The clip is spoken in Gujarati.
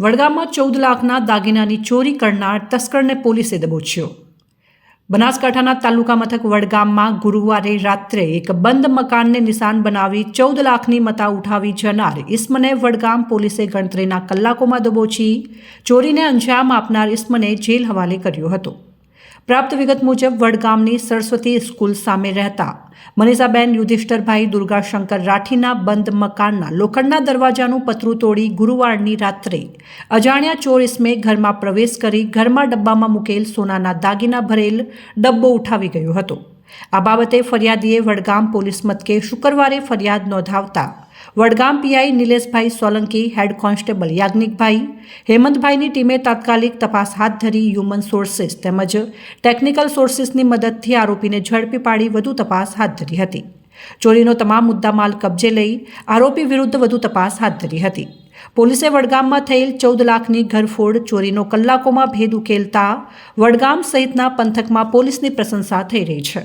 વડગામમાં ચૌદ લાખના દાગીનાની ચોરી કરનાર તસ્કરને પોલીસે દબોચ્યો. બનાસકાંઠાના તાલુકા મથક વડગામમાં ગુરુવારે રાત્રે એક બંધ મકાનને નિશાન બનાવી ચૌદ લાખની મતા ઉઠાવી જનાર ઇસ્મને વડગામ પોલીસે ગણતરીના કલાકોમાં દબોચી ચોરીને અંજામ આપનાર ઇસ્મને જેલ હવાલે કર્યો હતો. પ્રાપ્ત વિગત મુજબ, વડગામની સરસ્વતી સ્કૂલ સામે રહેતા મનીષાબેન યુધિષ્ઠરભાઈ દુર્ગાશંકર રાઠીના બંધ મકાનના લોખંડના દરવાજાનું પતરું તોડી ગુરુવારની રાત્રે અજાણ્યા ચોર ઇસમે ઘરમાં પ્રવેશ કરી ઘરમાં ડબ્બામાં મૂકેલ સોનાના દાગીના ભરેલ ડબ્બો ઉઠાવી ગયો હતો. આ બાબતે ફરિયાદીએ વડગામ પોલીસ મથકે શુક્રવારે ફરિયાદ નોંધાવતા વડગામ પીઆઈ નિલેશભાઈ સોલંકી હેડ કોન્સ્ટેબલ યાજ્ઞિકભાઈ. હેમંતભાઈની ટીમે તાત્કાલિક તપાસ હાથ ધરી હ્યુમન સોર્સિસ તેમજ ટેકનિકલ સોર્સિસની મદદથી આરોપીને ઝડપી પાડી વધુ તપાસ હાથ ધરી હતી. ચોરીનો તમામ મુદ્દામાલ કબજે લઈ આરોપી વિરુદ્ધ વધુ તપાસ હાથ ધરી હતી. પોલીસે વડગામમાં થયેલ ચૌદ લાખની ઘરફોડ, ચોરીનો કલાકોમાં ભેદ ઉકેલતા વડગામ સહિતના પંથકમાં પોલીસની પ્રશંસા થઈ રહી છે.